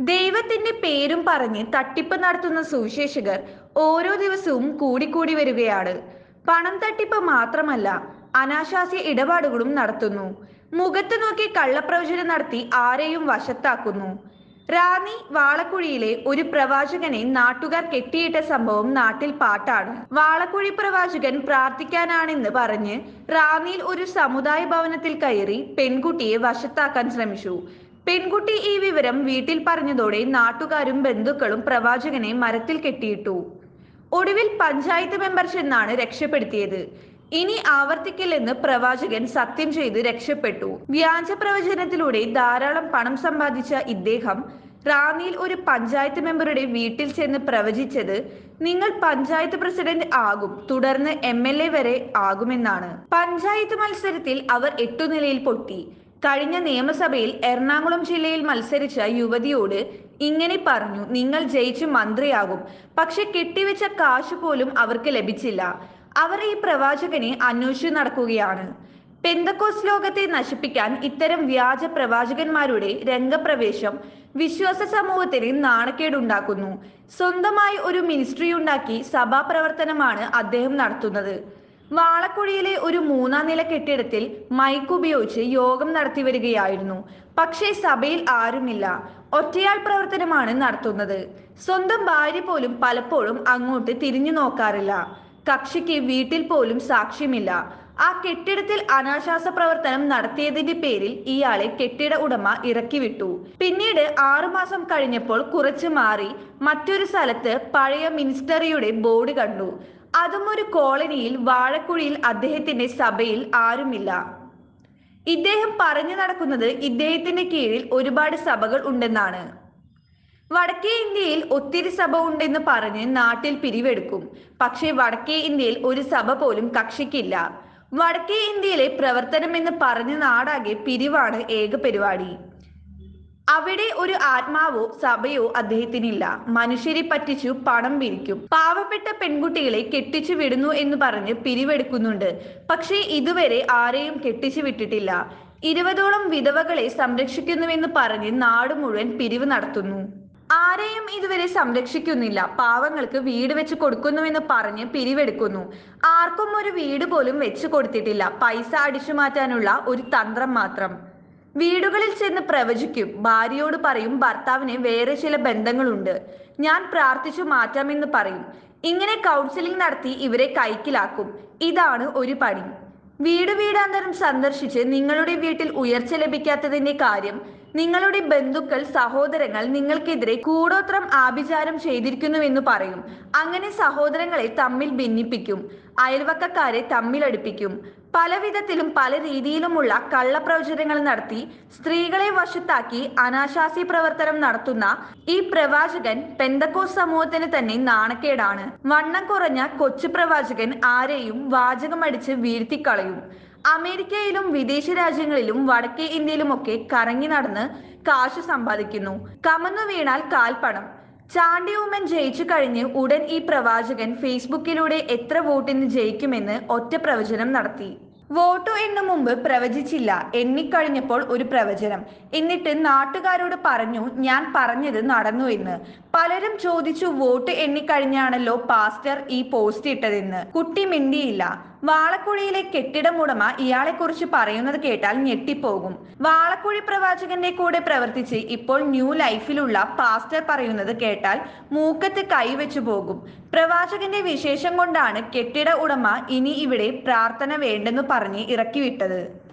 ദൈവത്തിന്റെ പേരും പറഞ്ഞ് തട്ടിപ്പ് നടത്തുന്ന സുവിശേഷകർ ഓരോ ദിവസവും കൂടിക്കൂടി വരികയാണ്. പണം തട്ടിപ്പ് മാത്രമല്ല അനാശാസ്യ ഇടപാടുകളും നടത്തുന്നു. മുഖത്ത് നോക്കി കള്ളപ്രവചനം നടത്തി ആരെയും വശത്താക്കുന്നു. റാന്നി വാളക്കുഴിയിലെ ഒരു പ്രവാചകനെ നാട്ടുകാർ കെട്ടിയിട്ട സംഭവം നാട്ടിൽ പാട്ടാണ്. വാളക്കുഴി പ്രവാചകൻ പ്രാർത്ഥിക്കാനാണെന്ന് പറഞ്ഞ് റാന്നിയിൽ ഒരു സമുദായ ഭവനത്തിൽ കയറി പെൺകുട്ടിയെ വശത്താക്കാൻ ശ്രമിച്ചു. പെൺകുട്ടി ഈ വിവരം വീട്ടിൽ പറഞ്ഞതോടെ നാട്ടുകാരും ബന്ധുക്കളും പ്രവാചകനെ മരത്തിൽ കെട്ടിയിട്ടു. ഒടുവിൽ പഞ്ചായത്ത് മെമ്പർ ചെന്നാണ് രക്ഷപ്പെടുത്തിയത്. ഇനി ആവർത്തിക്കില്ലെന്ന് പ്രവാചകൻ സത്യം ചെയ്ത് രക്ഷപ്പെട്ടു. വ്യാജ പ്രവചനത്തിലൂടെ ധാരാളം പണം സമ്പാദിച്ച ഇദ്ദേഹം റാന്നിയിൽ ഒരു പഞ്ചായത്ത് മെമ്പറുടെ വീട്ടിൽ ചെന്ന് പ്രവചിച്ചത് നിങ്ങൾ പഞ്ചായത്ത് പ്രസിഡന്റ് ആകും തുടർന്ന് എം വരെ ആകുമെന്നാണ്. പഞ്ചായത്ത് മത്സരത്തിൽ അവർ എട്ടു നിലയിൽ പൊട്ടി. കഴിഞ്ഞ നിയമസഭയിൽ എറണാകുളം ജില്ലയിൽ മത്സരിച്ച യുവതിയോട് ഇങ്ങനെ പറഞ്ഞു നിങ്ങൾ ജയിച്ച് മന്ത്രിയാകും. പക്ഷെ കെട്ടിവെച്ച കാശ് പോലും അവർക്ക് ലഭിച്ചില്ല. അവർ ഈ പ്രവാചകനെ അന്വേഷിച്ചു നടക്കുകയാണ്. പെന്തക്കോസ് ലോകത്തെ നശിപ്പിക്കാൻ ഇത്തരം വ്യാജ പ്രവാചകന്മാരുടെ രംഗപ്രവേശം വിശ്വാസ സമൂഹത്തിന് നാണക്കേടുണ്ടാക്കുന്നു. സ്വന്തമായി ഒരു മിനിസ്ട്രി ഉണ്ടാക്കി സഭാപ്രവർത്തനമാണ് അദ്ദേഹം നടത്തുന്നത്. വാളക്കുഴിയിലെ ഒരു മൂന്നാം നില കെട്ടിടത്തിൽ മൈക്ക് ഉപയോഗിച്ച് യോഗം നടത്തി വരികയായിരുന്നു. പക്ഷേ സഭയിൽ ആരുമില്ല. ഒറ്റയാൾ പ്രവർത്തനമാണ് നടത്തുന്നത്. സ്വന്തം ഭാര്യ പോലും പലപ്പോഴും അങ്ങോട്ട് തിരിഞ്ഞു നോക്കാറില്ല. കക്ഷിക്ക് വീട്ടിൽ പോലും സാക്ഷ്യമില്ല. ആ കെട്ടിടത്തിൽ അനാശാസ പ്രവർത്തനം നടത്തിയതിന്റെ പേരിൽ ഇയാളെ കെട്ടിട ഉടമ ഇറക്കി വിട്ടു പിന്നീട് ആറുമാസം കഴിഞ്ഞപ്പോൾ കുറച്ച് മാറി മറ്റൊരു സ്ഥലത്ത് പഴയ മിനിസ്റ്ററിയുടെ ബോർഡ് കണ്ടു. അതും ഒരു കോളനിയിൽ വാഴക്കുഴിയിൽ അദ്ദേഹത്തിന്റെ സഭയിൽ ആരുമില്ല. ഇദ്ദേഹം പറഞ്ഞു നടക്കുന്നത് ഇദ്ദേഹത്തിന്റെ കീഴിൽ ഒരുപാട് സഭകൾ ഉണ്ടെന്നാണ്. വടക്കേ ഇന്ത്യയിൽ ഒത്തിരി സഭ ഉണ്ടെന്ന് പറഞ്ഞ് നാട്ടിൽ പിരിവെടുക്കും. പക്ഷേ വടക്കേ ഇന്ത്യയിൽ ഒരു സഭ പോലും കക്ഷിക്കില്ല. വടക്കേ ഇന്ത്യയിലെ പ്രവർത്തനം എന്ന് പറഞ്ഞ് നാടാകെ പിരിവാണ് ഏക പരിപാടി. അവിടെ ഒരു ആത്മാവോ സഭയോ അദ്ദേഹത്തിനില്ല. മനുഷ്യരെ പറ്റിച്ചു പണം പിരിക്കും പാവപ്പെട്ട പെൺകുട്ടികളെ കെട്ടിച്ചു വിടുന്നു എന്ന് പറഞ്ഞ് പിരിവെടുക്കുന്നുണ്ട്. പക്ഷേ ഇതുവരെ ആരെയും കെട്ടിച്ചു വിട്ടിട്ടില്ല. ഇരുപതോളം വിധവകളെ സംരക്ഷിക്കുന്നുവെന്ന് പറഞ്ഞ് നാട് മുഴുവൻ പിരിവ് നടത്തുന്നു. ആരെയും ഇതുവരെ സംരക്ഷിക്കുന്നില്ല. പാവങ്ങൾക്ക് വീട് വെച്ച് കൊടുക്കുന്നുവെന്ന് പറഞ്ഞ് പിരിവെടുക്കുന്നു. ആർക്കും ഒരു വീട് പോലും വെച്ച് കൊടുത്തിട്ടില്ല. പൈസ അടിച്ചു മാറ്റാനുള്ള ഒരു തന്ത്രം മാത്രം. വീടുകളിൽ ചെന്ന് പ്രവചിക്കും. ഭാര്യയോട് പറയും ഭർത്താവിന് വേറെ ചില ബന്ധങ്ങളുണ്ട്. ഞാൻ പ്രാർത്ഥിച്ചു മാറ്റാമെന്ന് പറയും. ഇങ്ങനെ കൗൺസിലിംഗ് നടത്തി ഇവരെ കൈക്കിലാക്കും. ഇതാണ് ഒരു പണി വീട് വീടാന്തരം സന്ദർശിച്ച് നിങ്ങളുടെ വീട്ടിൽ ഉയർച്ച ലഭിക്കാത്തതിന്റെ കാര്യം നിങ്ങളുടെ ബന്ധുക്കൾ സഹോദരങ്ങൾ നിങ്ങൾക്കെതിരെ കൂടോത്രം ആഭിചാരം ചെയ്തിരിക്കുന്നുവെന്ന് പറയും. അങ്ങനെ സഹോദരങ്ങളെ തമ്മിൽ ഭിന്നിപ്പിക്കും. അയൽവക്കക്കാരെ തമ്മിലടുപ്പിക്കും. പല വിധത്തിലും പല രീതിയിലുമുള്ള കള്ളപ്രവചനങ്ങൾ നടത്തി സ്ത്രീകളെ വശത്താക്കി അനാശാസി പ്രവർത്തനം നടത്തുന്ന ഈ പ്രവാചകൻ പെന്തക്കോസ് സമൂഹത്തിന് തന്നെ നാണക്കേടാണ്. വണ്ണം കുറഞ്ഞ കൊച്ചു പ്രവാചകൻ ആരെയും വാചകമടിച്ച് വീഴ്ത്തിക്കളയും. അമേരിക്കയിലും വിദേശ രാജ്യങ്ങളിലും വടക്കേ ഇന്ത്യയിലുമൊക്കെ കറങ്ങി നടന്ന് കാശ് സമ്പാദിക്കുന്നു. കമന്നു വീണാൽ കാൽപ്പണം ചാണ്ടി ഉമ്മൻ ജയിച്ചു കഴിഞ്ഞ് ഉടൻ ഈ പ്രവാചകൻ ഫേസ്ബുക്കിലൂടെ എത്ര വോട്ടിന് ജയിക്കുമെന്ന് ഒറ്റ പ്രവചനം നടത്തി. വോട്ടു എന്ന് മുമ്പ് പ്രവചിച്ചില്ല. എണ്ണിക്കഴിഞ്ഞപ്പോൾ ഒരു പ്രവചനം. എന്നിട്ട് നാട്ടുകാരോട് പറഞ്ഞു ഞാൻ പറഞ്ഞത് നടന്നു എന്ന്. പലരും ചോദിച്ചു വോട്ട് എണ്ണിക്കഴിഞ്ഞാണല്ലോ പാസ്റ്റർ ഈ പോസ്റ്റ് ഇട്ടതെന്ന്. കുട്ടി മിണ്ടിയില്ല. വാളക്കുഴിയിലെ കെട്ടിടം കെട്ടിടമുടമ ഇയാളെക്കുറിച്ച് പറയുന്നത് കേട്ടാൽ ഞെട്ടിപ്പോകും. വാളക്കുഴി പ്രവാചകന്റെ കൂടെ പ്രവർത്തിച്ച് ഇപ്പോൾ ന്യൂ ലൈഫിലുള്ള പാസ്റ്റർ പറയുന്നത് കേട്ടാൽ മൂക്കത്ത് കൈവച്ചു പോകും. പ്രവാചകന്റെ വിശേഷം കൊണ്ടാണ് കെട്ടിട ഉടമ ഇനി ഇവിടെ പ്രാർത്ഥന വേണ്ടെന്ന് പറഞ്ഞ് ഇറക്കിവിട്ടത്.